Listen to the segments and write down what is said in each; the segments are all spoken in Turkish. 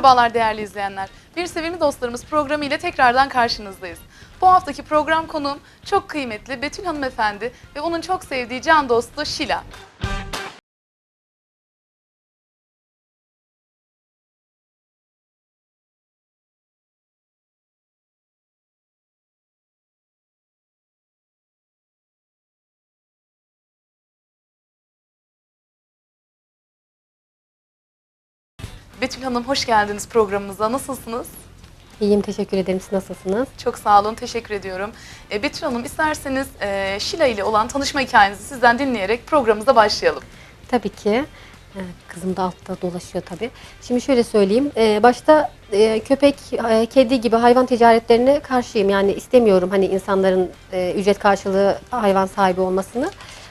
Merhabalar değerli izleyenler. Bir Sevimli Dostlarımız programı ile tekrardan karşınızdayız. Bu haftaki program konuğum çok kıymetli Betül Hanımefendi ve onun çok sevdiği can dostu Şila. Betül Hanım hoş geldiniz programımıza. Nasılsınız? İyiyim teşekkür ederim. Siz nasılsınız? Çok sağ olun, teşekkür ediyorum. E, Betül Hanım isterseniz e, Şila ile olan tanışma hikayenizi sizden dinleyerek programımıza başlayalım. Tabii ki. Evet, kızım da altta dolaşıyor tabii. Şimdi şöyle söyleyeyim. Ee, başta e, köpek, e, kedi gibi hayvan ticaretlerine karşıyım. Yani istemiyorum hani insanların e, ücret karşılığı hayvan sahibi olmasını.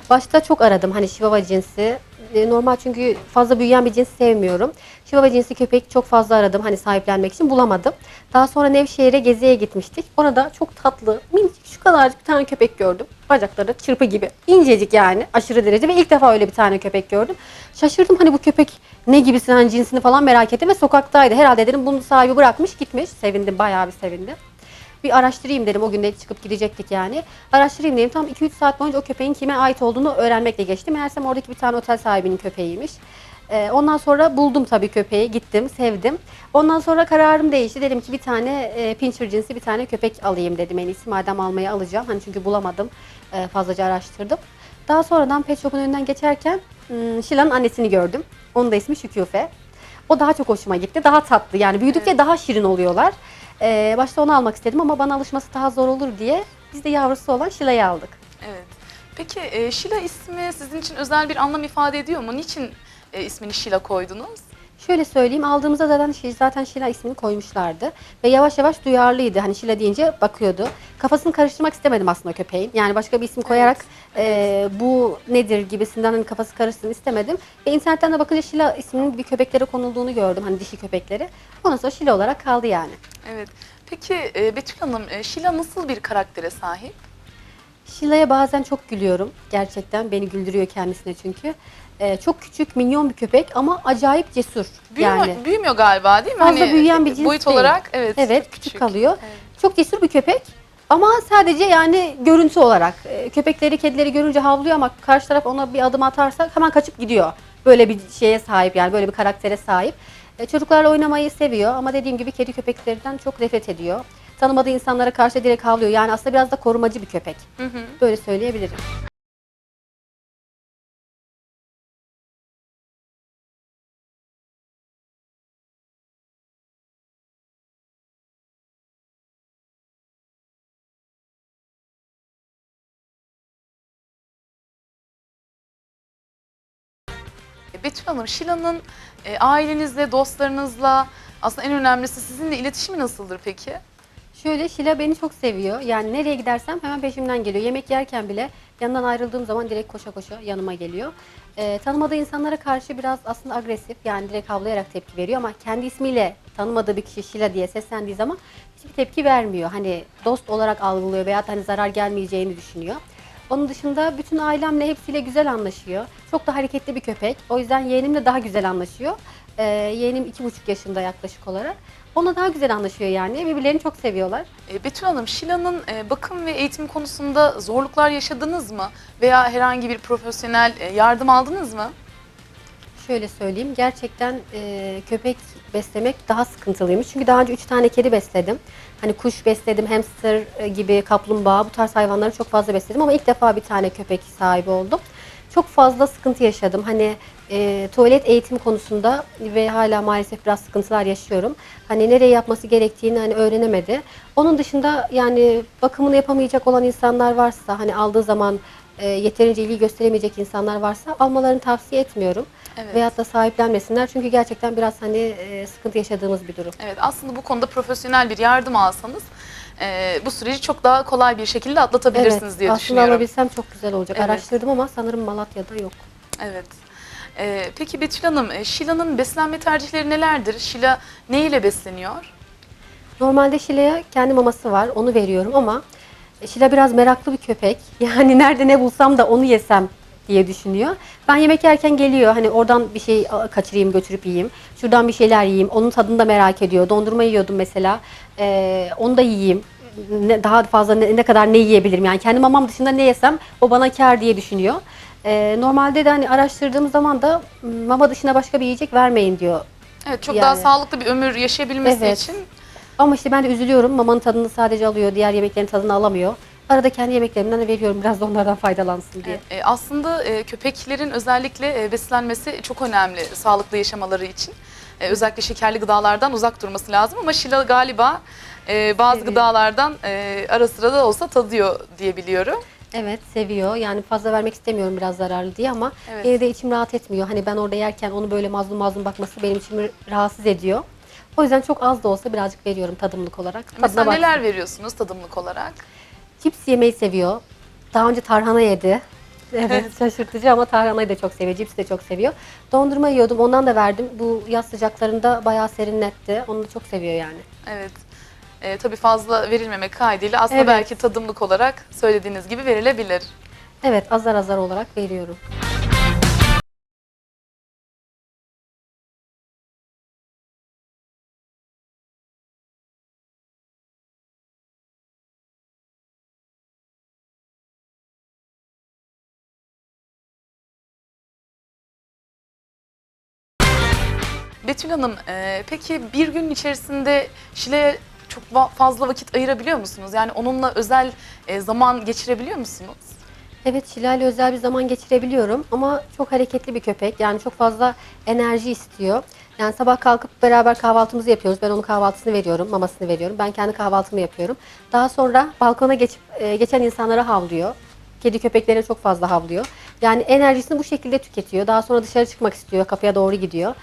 Başta çok aradım hani şivava cinsi. E, normal çünkü fazla büyüyen bir cins sevmiyorum. Şivava cinsi köpek çok fazla aradım hani sahiplenmek için bulamadım. Daha sonra Nevşehir'e geziye gitmiştik. Orada çok tatlı, minicik şu kadarcık bir tane köpek gördüm. Bacakları çırpı gibi. incecik yani aşırı derece ve ilk defa öyle bir tane köpek gördüm. Şaşırdım hani bu köpek ne gibisi hani cinsini falan merak ettim ve sokaktaydı. Herhalde dedim bunun sahibi bırakmış gitmiş. Sevindim bayağı bir sevindim. Bir araştırayım dedim o gün de çıkıp gidecektik yani. Araştırayım dedim tam 2-3 saat boyunca o köpeğin kime ait olduğunu öğrenmekle geçtim. Meğersem oradaki bir tane otel sahibinin köpeğiymiş. Ee, ondan sonra buldum tabii köpeği, gittim, sevdim. Ondan sonra kararım değişti. Dedim ki bir tane e, pincher cinsi bir tane köpek alayım dedim en iyisi. Madem almayı alacağım. Hani çünkü bulamadım. E, fazlaca araştırdım. Daha sonradan pet shop'un önünden geçerken hmm, Şila'nın annesini gördüm. Onun da ismi Şüküfe. O daha çok hoşuma gitti. Daha tatlı yani büyüdükçe daha şirin oluyorlar. Ee, başta onu almak istedim ama bana alışması daha zor olur diye biz de yavrusu olan Şila'yı aldık. Evet. Peki e, Şila ismi sizin için özel bir anlam ifade ediyor mu? Niçin e, ismini Şila koydunuz? Şöyle söyleyeyim aldığımızda zaten, Şi- zaten Şila ismini koymuşlardı. Ve yavaş yavaş duyarlıydı. Hani Şila deyince bakıyordu. Kafasını karıştırmak istemedim aslında köpeğin. Yani başka bir isim koyarak e, bu nedir gibisinden hani kafası karışsın istemedim. Ve internetten de bakınca Şila isminin bir köpeklere konulduğunu gördüm. Hani dişi köpekleri. Ondan sonra Şila olarak kaldı yani. Evet. Peki e, Betül Hanım, e, Şila nasıl bir karaktere sahip? Şila'ya bazen çok gülüyorum. Gerçekten beni güldürüyor kendisine çünkü. Ee, çok küçük, minyon bir köpek ama acayip cesur. Büyümüyor, yani büyümüyor galiba değil mi? fazla büyüyen bir cins Boyut değil. olarak evet. Evet, küçük, kalıyor. Evet. Çok cesur bir köpek. Ama sadece yani görüntü olarak e, köpekleri, kedileri görünce havlıyor ama karşı taraf ona bir adım atarsa hemen kaçıp gidiyor. Böyle bir şeye sahip yani böyle bir karaktere sahip. E, Çocuklarla oynamayı seviyor ama dediğim gibi kedi köpeklerinden çok nefret ediyor. Tanımadığı insanlara karşı direkt havlıyor. Yani aslında biraz da korumacı bir köpek. Hı hı. Böyle söyleyebilirim. Betül Hanım, Şila'nın e, ailenizle, dostlarınızla aslında en önemlisi sizinle iletişimi nasıldır peki? Şöyle Şila beni çok seviyor. Yani nereye gidersem hemen peşimden geliyor. Yemek yerken bile yanından ayrıldığım zaman direkt koşa koşa yanıma geliyor. Ee, tanımadığı insanlara karşı biraz aslında agresif. Yani direkt havlayarak tepki veriyor ama kendi ismiyle tanımadığı bir kişi Şila diye seslendiği zaman hiçbir tepki vermiyor. Hani dost olarak algılıyor veya hani zarar gelmeyeceğini düşünüyor. Onun dışında bütün ailemle hepsiyle güzel anlaşıyor. Çok da hareketli bir köpek. O yüzden yeğenimle daha güzel anlaşıyor. Ee, yeğenim iki buçuk yaşında yaklaşık olarak. Ona daha güzel anlaşıyor yani. Birbirlerini çok seviyorlar. E, Betül Hanım, Şila'nın e, bakım ve eğitim konusunda zorluklar yaşadınız mı? Veya herhangi bir profesyonel e, yardım aldınız mı? Şöyle söyleyeyim, gerçekten e, köpek beslemek daha sıkıntılıymış. Çünkü daha önce üç tane kedi besledim. Hani kuş besledim, hamster e, gibi, kaplumbağa bu tarz hayvanları çok fazla besledim. Ama ilk defa bir tane köpek sahibi oldum. Çok fazla sıkıntı yaşadım. Hani e, tuvalet eğitimi konusunda ve hala maalesef biraz sıkıntılar yaşıyorum. Hani nereye yapması gerektiğini hani öğrenemedi. Onun dışında yani bakımını yapamayacak olan insanlar varsa hani aldığı zaman e, yeterince ilgi gösteremeyecek insanlar varsa almalarını tavsiye etmiyorum. Evet. Veyahut da sahiplenmesinler çünkü gerçekten biraz hani e, sıkıntı yaşadığımız bir durum. Evet, aslında bu konuda profesyonel bir yardım alsanız e, bu süreci çok daha kolay bir şekilde atlatabilirsiniz diye aslında düşünüyorum. alabilsem çok güzel olacak. Evet. Araştırdım ama sanırım Malatya'da yok. Evet. E, peki Betül Hanım, e, Şila'nın beslenme tercihleri nelerdir? Şila ne ile besleniyor? Normalde Şile'ye kendi maması var onu veriyorum ama Şile biraz meraklı bir köpek. Yani nerede ne bulsam da onu yesem diye düşünüyor. Ben yemek yerken geliyor hani oradan bir şey kaçırayım götürüp yiyeyim. Şuradan bir şeyler yiyeyim. Onun tadını da merak ediyor. Dondurma yiyordum mesela. Ee, onu da yiyeyim. Ne, daha fazla ne, ne kadar ne yiyebilirim yani kendi mamam dışında ne yesem o bana kar diye düşünüyor. Ee, normalde de hani araştırdığım zaman da "M, mama dışında başka bir yiyecek vermeyin diyor. Evet çok Yani. daha sağlıklı bir ömür yaşayabilmesi Evet. için Ama işte ben de üzülüyorum. Mamanın tadını sadece alıyor. Diğer yemeklerin tadını alamıyor. Arada kendi yemeklerimden de veriyorum. Biraz da onlardan faydalansın diye. E, aslında e, köpeklerin özellikle e, beslenmesi çok önemli sağlıklı yaşamaları için. E, özellikle şekerli gıdalardan uzak durması lazım ama Şila galiba e, bazı Seviyor. gıdalardan e, ara sıra da olsa tadıyor diye biliyorum. Evet seviyor. Yani fazla vermek istemiyorum biraz zararlı diye ama Evet. yine de içim rahat etmiyor. Hani ben orada yerken onu böyle mazlum mazlum bakması benim içimi rahatsız ediyor. O yüzden çok az da olsa birazcık veriyorum tadımlık olarak. Tadına Mesela neler veriyorsunuz tadımlık olarak? Cips yemeyi seviyor. Daha önce tarhana yedi. Evet şaşırtıcı ama tarhanayı da çok seviyor. Cips de çok seviyor. Dondurma yiyordum ondan da verdim. Bu yaz sıcaklarında bayağı serinletti. Onu da çok seviyor yani. Evet. E, tabii fazla verilmemek kaydıyla aslında Evet. belki tadımlık olarak söylediğiniz gibi verilebilir. Evet azar azar olarak veriyorum. Betül Hanım, e, peki bir gün içerisinde Şile'ye çok fazla vakit ayırabiliyor musunuz? Yani onunla özel e, zaman geçirebiliyor musunuz? Evet Şilale özel bir zaman geçirebiliyorum ama çok hareketli bir köpek. Yani çok fazla enerji istiyor. Yani sabah kalkıp beraber kahvaltımızı yapıyoruz. Ben onun kahvaltısını veriyorum, mamasını veriyorum. Ben kendi kahvaltımı yapıyorum. Daha sonra balkona geçip e, geçen insanlara havlıyor. Kedi köpeklere çok fazla havlıyor. Yani enerjisini bu şekilde tüketiyor. Daha sonra dışarı çıkmak istiyor, kapıya doğru gidiyor.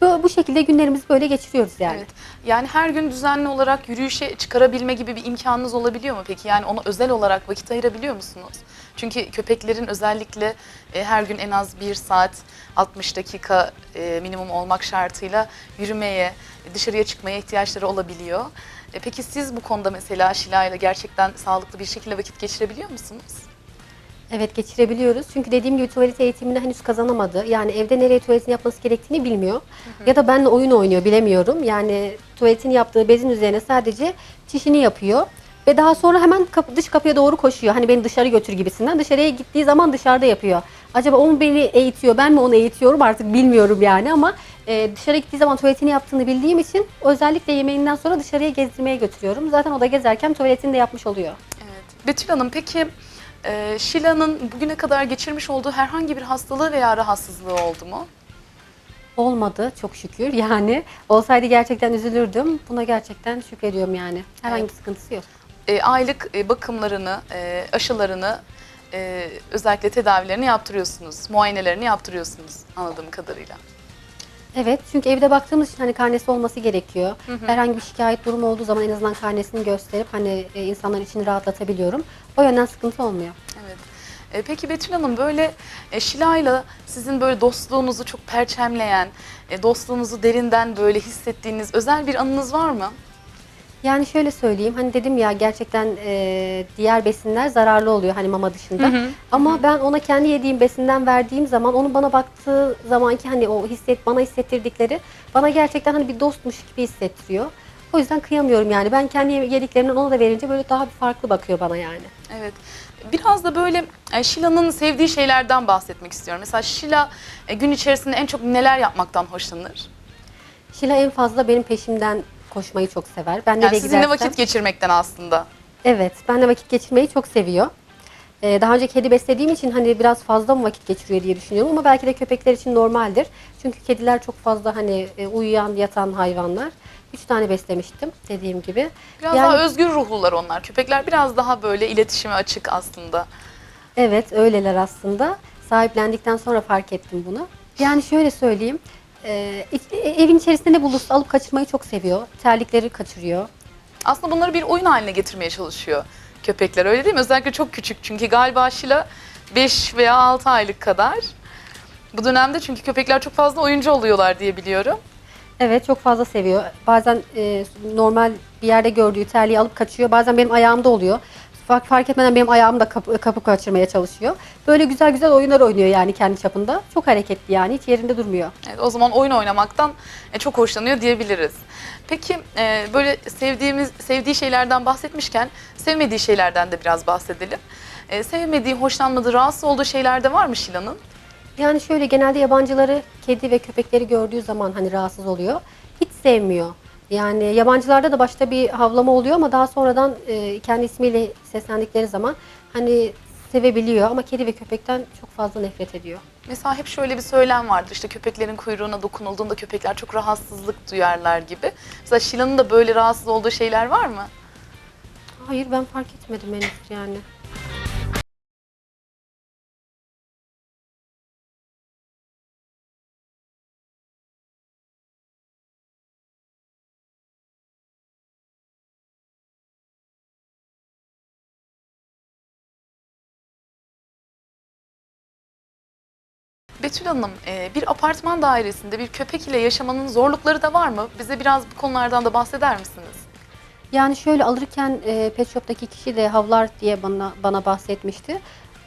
Bu, şekilde günlerimizi böyle geçiriyoruz yani. Evet. Yani her gün düzenli olarak yürüyüşe çıkarabilme gibi bir imkanınız olabiliyor mu peki? Yani ona özel olarak vakit ayırabiliyor musunuz? Çünkü köpeklerin özellikle e, her gün en az 1 saat 60 dakika e, minimum olmak şartıyla yürümeye, dışarıya çıkmaya ihtiyaçları olabiliyor. E, peki siz bu konuda mesela Şila ile gerçekten sağlıklı bir şekilde vakit geçirebiliyor musunuz? Evet geçirebiliyoruz. Çünkü dediğim gibi tuvalet eğitimini henüz kazanamadı. Yani evde nereye tuvaletini yapması gerektiğini bilmiyor. Ya da benimle oyun oynuyor bilemiyorum. Yani tuvaletini yaptığı bezin üzerine sadece çişini yapıyor. Ve daha sonra hemen kapı, dış kapıya doğru koşuyor. Hani beni dışarı götür gibisinden. Dışarıya gittiği zaman dışarıda yapıyor. Acaba o mu beni eğitiyor, ben mi onu eğitiyorum artık bilmiyorum yani ama e, dışarı gittiği zaman tuvaletini yaptığını bildiğim için özellikle yemeğinden sonra dışarıya gezdirmeye götürüyorum. Zaten o da gezerken tuvaletini de yapmış oluyor. Evet. Betül Hanım peki e, Şila'nın bugüne kadar geçirmiş olduğu herhangi bir hastalığı veya rahatsızlığı oldu mu? Olmadı çok şükür yani. Olsaydı gerçekten üzülürdüm. Buna gerçekten şükrediyorum yani. Herhangi Evet. bir sıkıntısı yok. E, aylık e, bakımlarını, e, aşılarını, e, özellikle tedavilerini yaptırıyorsunuz, muayenelerini yaptırıyorsunuz anladığım kadarıyla. Evet çünkü evde baktığımız için hani karnesi olması gerekiyor. Herhangi bir şikayet durumu olduğu zaman en azından karnesini gösterip hani e, insanların içini rahatlatabiliyorum. O yönden sıkıntı olmuyor. Evet. E, peki Betül Hanım böyle e, Şila'yla sizin böyle dostluğunuzu çok perçemleyen, e, dostluğunuzu derinden böyle hissettiğiniz özel bir anınız var mı? Yani şöyle söyleyeyim hani dedim ya gerçekten e, diğer besinler zararlı oluyor hani mama dışında. Ama ben ona kendi yediğim besinden verdiğim zaman onun bana baktığı zamanki hani o hisset bana hissettirdikleri bana gerçekten hani bir dostmuş gibi hissettiriyor. O yüzden kıyamıyorum yani. Ben kendi yediklerimden ona da verince böyle daha bir farklı bakıyor bana yani. Evet. Biraz da böyle e, Şila'nın sevdiği şeylerden bahsetmek istiyorum. Mesela Şila e, gün içerisinde en çok neler yapmaktan hoşlanır? Şila en fazla benim peşimden koşmayı çok sever. Ben nereye Yani sizinle gidersem- vakit geçirmekten aslında. Evet, benle vakit geçirmeyi çok seviyor. Ee, daha önce kedi beslediğim için hani biraz fazla mı vakit geçiriyor diye düşünüyorum ama belki de köpekler için normaldir. Çünkü kediler çok fazla hani e, uyuyan, yatan hayvanlar. Üç tane beslemiştim dediğim gibi. Biraz Yani- daha özgür ruhlular onlar. Köpekler biraz daha böyle iletişime açık aslında. Evet, öyleler aslında. Sahiplendikten sonra fark ettim bunu. Yani şöyle söyleyeyim, e, e, evin içerisinde ne bulursa alıp kaçırmayı çok seviyor. Terlikleri kaçırıyor. Aslında bunları bir oyun haline getirmeye çalışıyor köpekler öyle değil mi? Özellikle çok küçük çünkü galiba Şila 5 veya 6 aylık kadar. Bu dönemde çünkü köpekler çok fazla oyuncu oluyorlar diye biliyorum. Evet çok fazla seviyor. Bazen e, normal bir yerde gördüğü terliği alıp kaçıyor. Bazen benim ayağımda oluyor. fark, fark etmeden benim ayağım da kapı, kapı kaçırmaya çalışıyor. Böyle güzel güzel oyunlar oynuyor yani kendi çapında. Çok hareketli yani hiç yerinde durmuyor. Evet, o zaman oyun oynamaktan e, çok hoşlanıyor diyebiliriz. Peki e, böyle sevdiğimiz sevdiği şeylerden bahsetmişken sevmediği şeylerden de biraz bahsedelim. E, sevmediği, hoşlanmadığı, rahatsız olduğu şeyler de var mı Şila'nın? Yani şöyle genelde yabancıları, kedi ve köpekleri gördüğü zaman hani rahatsız oluyor. Hiç sevmiyor. Yani yabancılarda da başta bir havlama oluyor ama daha sonradan e, kendi ismiyle seslendikleri zaman hani sevebiliyor ama kedi ve köpekten çok fazla nefret ediyor. Mesela hep şöyle bir söylem vardır işte köpeklerin kuyruğuna dokunulduğunda köpekler çok rahatsızlık duyarlar gibi. Mesela Şila'nın da böyle rahatsız olduğu şeyler var mı? Hayır ben fark etmedim henüz yani. Betül Hanım, e, bir apartman dairesinde bir köpek ile yaşamanın zorlukları da var mı? Bize biraz bu konulardan da bahseder misiniz? Yani şöyle alırken e, pet shop'taki kişi de havlar diye bana bana bahsetmişti.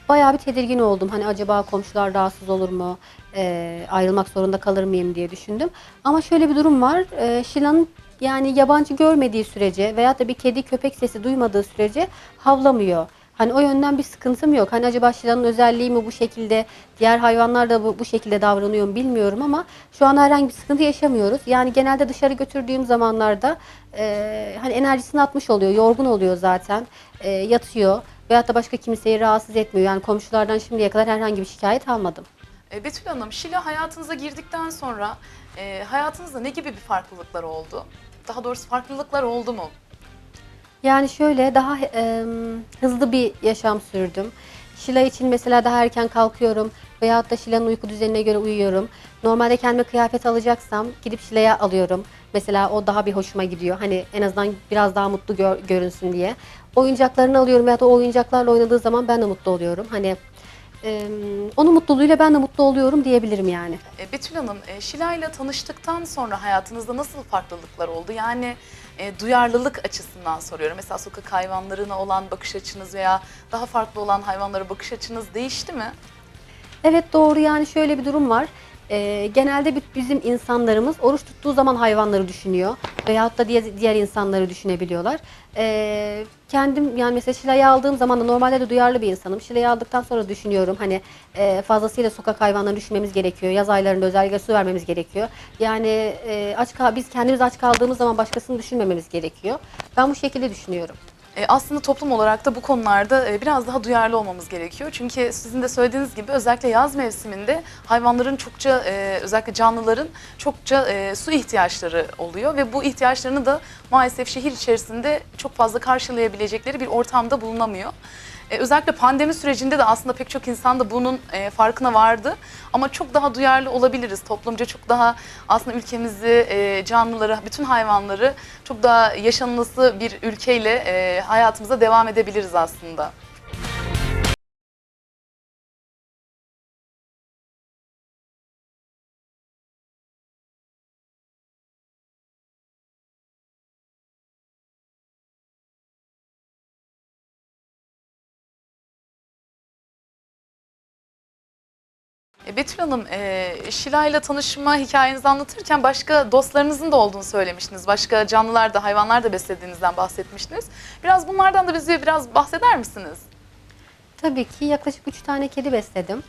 Bayağı bir tedirgin oldum. Hani acaba komşular rahatsız olur mu? E, ayrılmak zorunda kalır mıyım diye düşündüm. Ama şöyle bir durum var. E, Şila'nın yani yabancı görmediği sürece veya da bir kedi köpek sesi duymadığı sürece havlamıyor. Hani o yönden bir sıkıntım yok. Hani acaba Şila'nın özelliği mi bu şekilde, diğer hayvanlar da bu, bu şekilde davranıyor mu bilmiyorum ama şu an herhangi bir sıkıntı yaşamıyoruz. Yani genelde dışarı götürdüğüm zamanlarda e, hani enerjisini atmış oluyor, yorgun oluyor zaten, e, yatıyor veyahut da başka kimseyi rahatsız etmiyor. Yani komşulardan şimdiye kadar herhangi bir şikayet almadım. E, Betül Hanım, Şila hayatınıza girdikten sonra e, hayatınızda ne gibi bir farklılıklar oldu? Daha doğrusu farklılıklar oldu mu? Yani şöyle daha e, hızlı bir yaşam sürdüm. Şila için mesela daha erken kalkıyorum veyahut da Şila'nın uyku düzenine göre uyuyorum. Normalde kendime kıyafet alacaksam gidip Şila'ya alıyorum. Mesela o daha bir hoşuma gidiyor. Hani en azından biraz daha mutlu gör- görünsün diye. Oyuncaklarını alıyorum veyahut da o oyuncaklarla oynadığı zaman ben de mutlu oluyorum. Hani e, onun mutluluğuyla ben de mutlu oluyorum diyebilirim yani. E, Betül Hanım, e, Şila ile tanıştıktan sonra hayatınızda nasıl farklılıklar oldu? Yani e, duyarlılık açısından soruyorum. Mesela sokak hayvanlarına olan bakış açınız veya daha farklı olan hayvanlara bakış açınız değişti mi? Evet doğru yani şöyle bir durum var. Ee, genelde bi- bizim insanlarımız oruç tuttuğu zaman hayvanları düşünüyor veyahut da diğer, diğer insanları düşünebiliyorlar. Ee, kendim yani mesela Şile'yi aldığım zaman da normalde de duyarlı bir insanım. Şile'yi aldıktan sonra düşünüyorum hani e, fazlasıyla sokak hayvanlarını düşünmemiz gerekiyor. Yaz aylarında özellikle su vermemiz gerekiyor. Yani e, aç biz kendimiz aç kaldığımız zaman başkasını düşünmememiz gerekiyor. Ben bu şekilde düşünüyorum. E, aslında toplum olarak da bu konularda e, biraz daha duyarlı olmamız gerekiyor. Çünkü sizin de söylediğiniz gibi özellikle yaz mevsiminde hayvanların çokça, e, özellikle canlıların çokça su ihtiyaçları oluyor. Ve bu ihtiyaçlarını da maalesef şehir içerisinde çok fazla karşılayabilecekleri bir ortamda bulunamıyor. E, özellikle pandemi sürecinde de aslında pek çok insan da bunun e, farkına vardı. Ama çok daha duyarlı olabiliriz. Toplumca çok daha aslında ülkemizi, e, canlıları, bütün hayvanları çok daha yaşanılası bir ülkeyle hayatımıza devam edebiliriz aslında. Betül Hanım, e, Şila ile tanışma hikayenizi anlatırken başka dostlarınızın da olduğunu söylemiştiniz. Başka canlılar da, hayvanlar da beslediğinizden bahsetmiştiniz. Biraz bunlardan da bize biraz bahseder misiniz? Tabii ki yaklaşık 3 tane kedi besledim.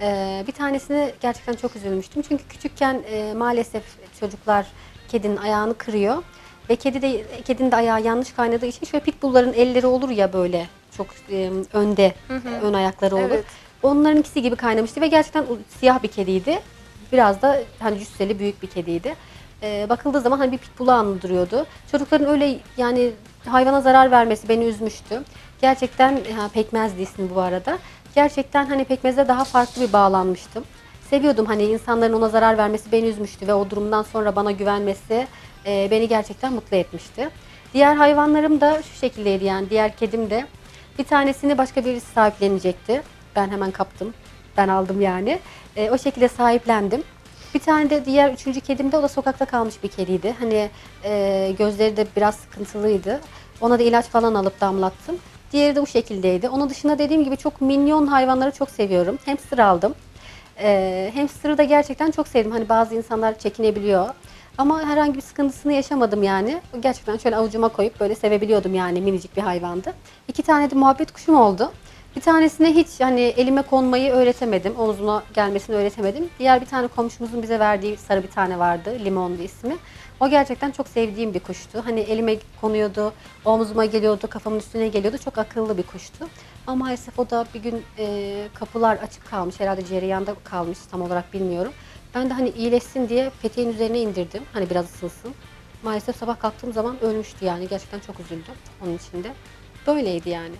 Ee, bir tanesine gerçekten çok üzülmüştüm. Çünkü küçükken e, maalesef çocuklar kedinin ayağını kırıyor. Ve kedi de kedinin de ayağı yanlış kaynadığı için şöyle pitbullların elleri olur ya böyle çok e, önde ön ayakları olur. Evet. Onların ikisi gibi kaynamıştı ve gerçekten siyah bir kediydi. Biraz da hani cüsseli büyük bir kediydi. Ee, bakıldığı zaman hani bir pitbull'u andırıyordu. Çocukların öyle yani hayvana zarar vermesi beni üzmüştü. Gerçekten ha, pekmezdi ismi bu arada. Gerçekten hani pekmezde daha farklı bir bağlanmıştım. Seviyordum hani insanların ona zarar vermesi beni üzmüştü ve o durumdan sonra bana güvenmesi e, beni gerçekten mutlu etmişti. Diğer hayvanlarım da şu şekildeydi yani diğer kedim de bir tanesini başka birisi sahiplenecekti. Ben hemen kaptım. Ben aldım yani. E, o şekilde sahiplendim. Bir tane de diğer üçüncü kedim de o da sokakta kalmış bir kediydi. Hani e, gözleri de biraz sıkıntılıydı. Ona da ilaç falan alıp damlattım. Diğeri de bu şekildeydi. Onun dışında dediğim gibi çok minyon hayvanları çok seviyorum. Hamster aldım. Ee, hamster'ı da gerçekten çok sevdim. Hani bazı insanlar çekinebiliyor. Ama herhangi bir sıkıntısını yaşamadım yani. Gerçekten şöyle avucuma koyup böyle sevebiliyordum yani minicik bir hayvandı. İki tane de muhabbet kuşum oldu. Bir tanesine hiç hani elime konmayı öğretemedim. Omzuna gelmesini öğretemedim. Diğer bir tane komşumuzun bize verdiği sarı bir tane vardı. Limondu ismi. O gerçekten çok sevdiğim bir kuştu. Hani elime konuyordu, omzuma geliyordu, kafamın üstüne geliyordu. Çok akıllı bir kuştu. Ama maalesef o da bir gün e, kapılar açık kalmış. Herhalde cereyanda kalmış tam olarak bilmiyorum. Ben de hani iyileşsin diye peteğin üzerine indirdim. Hani biraz ısınsın. Maalesef sabah kalktığım zaman ölmüştü yani. Gerçekten çok üzüldüm onun için de. Böyleydi yani.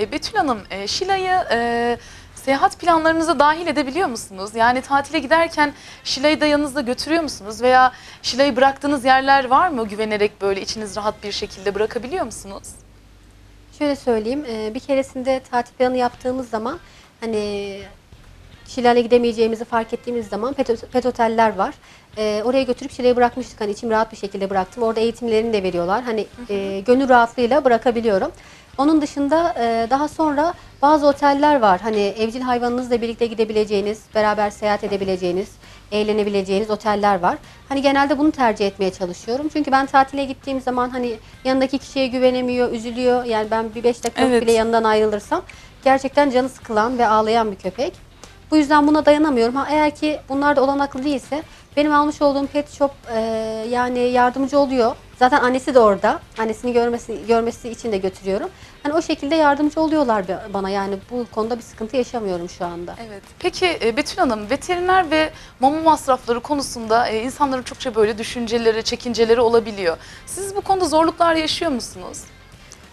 E, Betül Hanım, e, Şila'yı e, seyahat planlarınıza dahil edebiliyor musunuz? Yani tatile giderken Şila'yı da yanınızda götürüyor musunuz? Veya Şila'yı bıraktığınız yerler var mı güvenerek böyle içiniz rahat bir şekilde bırakabiliyor musunuz? Şöyle söyleyeyim, e, bir keresinde tatil planı yaptığımız zaman hani Şilal'e gidemeyeceğimizi fark ettiğimiz zaman pet, pet oteller var. E, oraya götürüp Şile'yi bırakmıştık. Hani içim rahat bir şekilde bıraktım. Orada eğitimlerini de veriyorlar. Hani e, gönül rahatlığıyla bırakabiliyorum. Onun dışında e, daha sonra bazı oteller var. Hani evcil hayvanınızla birlikte gidebileceğiniz, beraber seyahat edebileceğiniz, eğlenebileceğiniz oteller var. Hani genelde bunu tercih etmeye çalışıyorum. Çünkü ben tatile gittiğim zaman hani yanındaki kişiye güvenemiyor, üzülüyor. Yani ben bir beş dakika Evet. bile yanından ayrılırsam gerçekten canı sıkılan ve ağlayan bir köpek. Bu yüzden buna dayanamıyorum. Ha eğer ki bunlar da olanaklı değilse benim almış olduğum pet shop e, yani yardımcı oluyor. Zaten annesi de orada. Annesini görmesi görmesi için de götürüyorum. Hani o şekilde yardımcı oluyorlar ba- bana. Yani bu konuda bir sıkıntı yaşamıyorum şu anda. Evet. Peki e, Betül Hanım, veteriner ve mama masrafları konusunda e, insanların çokça böyle düşünceleri, çekinceleri olabiliyor. Siz bu konuda zorluklar yaşıyor musunuz?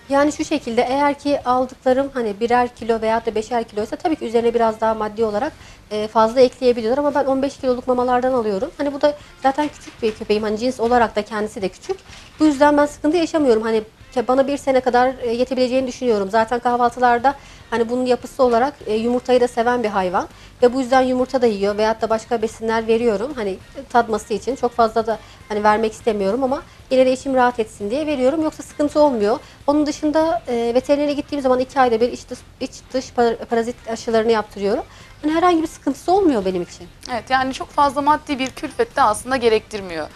Yani şu şekilde eğer ki aldıklarım hani birer kilo veya da beşer kiloysa tabii ki üzerine biraz daha maddi olarak e, fazla ekleyebiliyorlar ama ben 15 kiloluk mamalardan alıyorum. Hani bu da zaten küçük bir köpeğim hani cins olarak da kendisi de küçük. Bu yüzden ben sıkıntı yaşamıyorum. Hani bana bir sene kadar e, yetebileceğini düşünüyorum. Zaten kahvaltılarda hani bunun yapısı olarak e, yumurtayı da seven bir hayvan ve bu yüzden yumurta da yiyor veyahut da başka besinler veriyorum. Hani tadması için çok fazla da hani vermek istemiyorum ama yine de içim rahat etsin diye veriyorum. Yoksa sıkıntı olmuyor. Onun dışında e, veterinere gittiğim zaman iki ayda bir iç dış, iç dış par- parazit aşılarını yaptırıyorum. Hani herhangi bir sıkıntısı olmuyor benim için. Evet yani çok fazla maddi bir külfet de aslında gerektirmiyor.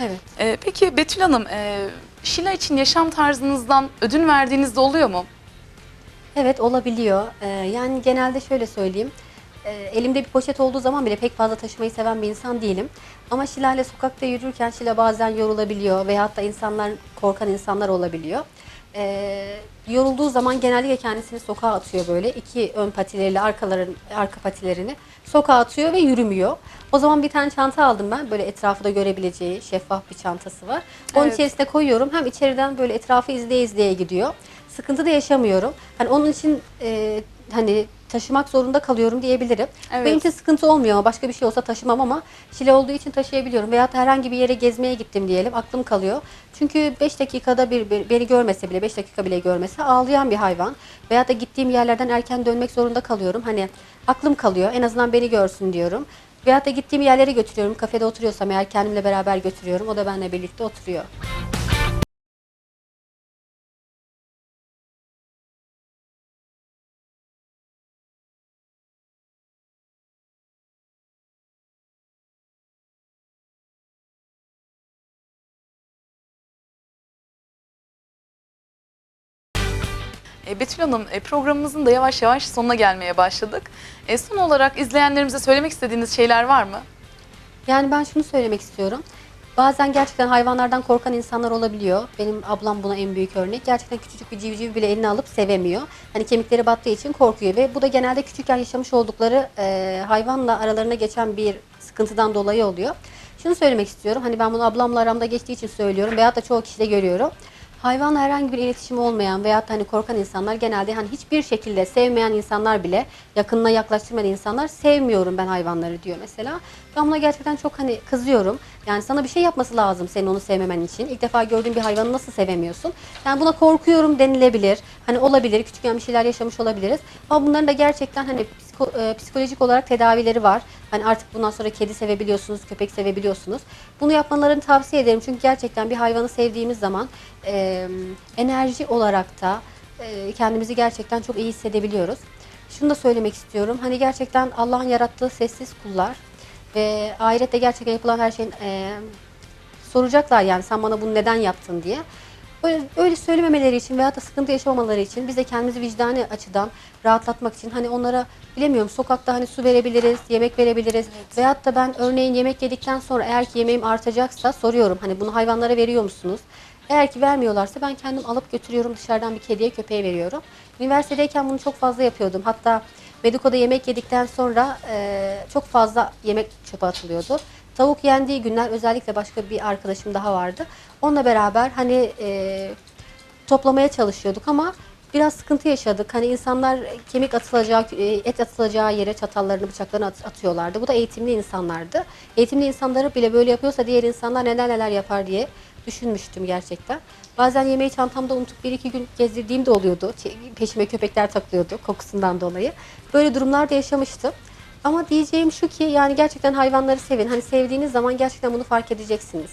Evet. E, peki Betül Hanım, e, Şila için yaşam tarzınızdan ödün verdiğinizde oluyor mu? Evet olabiliyor. Ee, yani genelde şöyle söyleyeyim. Ee, elimde bir poşet olduğu zaman bile pek fazla taşımayı seven bir insan değilim. Ama Şila ile sokakta yürürken Şila bazen yorulabiliyor veyahut da insanlar korkan insanlar olabiliyor. Ee, yorulduğu zaman genellikle kendisini sokağa atıyor böyle. iki ön patileriyle arkaların arka patilerini sokağa atıyor ve yürümüyor. O zaman bir tane çanta aldım ben. Böyle etrafı da görebileceği şeffaf bir çantası var. Onun Evet. içerisine koyuyorum. Hem içeriden böyle etrafı izleye izleye gidiyor. Sıkıntı da yaşamıyorum. Hani onun için e, hani taşımak zorunda kalıyorum diyebilirim. Evet. Benim için sıkıntı olmuyor ama başka bir şey olsa taşımam ama şile olduğu için taşıyabiliyorum. Da herhangi bir yere gezmeye gittim diyelim aklım kalıyor. Çünkü 5 dakikada bir, bir- beni görmese bile 5 dakika bile görmese ağlayan bir hayvan. Veyahut da gittiğim yerlerden erken dönmek zorunda kalıyorum. Hani aklım kalıyor en azından beni görsün diyorum. Veyahut da gittiğim yerlere götürüyorum. Kafede oturuyorsam eğer kendimle beraber götürüyorum. O da benimle birlikte oturuyor. E, Betül Hanım, e, programımızın da yavaş yavaş sonuna gelmeye başladık. E, son olarak izleyenlerimize söylemek istediğiniz şeyler var mı? Yani ben şunu söylemek istiyorum. Bazen gerçekten hayvanlardan korkan insanlar olabiliyor. Benim ablam buna en büyük örnek. Gerçekten küçücük bir civciv bile eline alıp sevemiyor. Hani kemikleri battığı için korkuyor ve bu da genelde küçükken yaşamış oldukları e, hayvanla aralarına geçen bir sıkıntıdan dolayı oluyor. Şunu söylemek istiyorum. Hani ben bunu ablamla aramda geçtiği için söylüyorum veyahut da çoğu kişide görüyorum. Hayvanla herhangi bir iletişimi olmayan da hani korkan insanlar genelde hani hiçbir şekilde sevmeyen insanlar bile yakınına yaklaştırmayan insanlar sevmiyorum ben hayvanları diyor mesela. Ben buna gerçekten çok hani kızıyorum. Yani sana bir şey yapması lazım senin onu sevmemen için. İlk defa gördüğün bir hayvanı nasıl sevemiyorsun? Yani buna korkuyorum denilebilir. Hani olabilir, küçükken bir şeyler yaşamış olabiliriz. Ama bunların da gerçekten hani e, psikolojik olarak tedavileri var. Hani artık bundan sonra kedi sevebiliyorsunuz, köpek sevebiliyorsunuz. Bunu yapmalarını tavsiye ederim. Çünkü gerçekten bir hayvanı sevdiğimiz zaman e, enerji olarak da e, kendimizi gerçekten çok iyi hissedebiliyoruz. Şunu da söylemek istiyorum. Hani gerçekten Allah'ın yarattığı sessiz kullar ve ahirette gerçekten yapılan her şeyin e, soracaklar yani sen bana bunu neden yaptın diye. Öyle, öyle söylememeleri için veya da sıkıntı yaşamamaları için biz de kendimizi vicdani açıdan rahatlatmak için hani onlara bilemiyorum sokakta hani su verebiliriz, yemek verebiliriz. Veyahut da ben örneğin yemek yedikten sonra eğer ki yemeğim artacaksa soruyorum hani bunu hayvanlara veriyor musunuz? Eğer ki vermiyorlarsa ben kendim alıp götürüyorum dışarıdan bir kediye köpeğe veriyorum. Üniversitedeyken bunu çok fazla yapıyordum. Hatta Mediko'da yemek yedikten sonra e, çok fazla yemek çöpe atılıyordu. Tavuk yendiği günler özellikle başka bir arkadaşım daha vardı. Onunla beraber hani e, toplamaya çalışıyorduk ama biraz sıkıntı yaşadık. Hani insanlar kemik atılacağı, e, et atılacağı yere çatallarını, bıçaklarını at- atıyorlardı. Bu da eğitimli insanlardı. Eğitimli insanları bile böyle yapıyorsa diğer insanlar neler neler yapar diye düşünmüştüm gerçekten. Bazen yemeği çantamda unutup bir iki gün gezdirdiğim de oluyordu. Peşime köpekler takılıyordu kokusundan dolayı. Böyle durumlar da yaşamıştım. Ama diyeceğim şu ki yani gerçekten hayvanları sevin. Hani sevdiğiniz zaman gerçekten bunu fark edeceksiniz.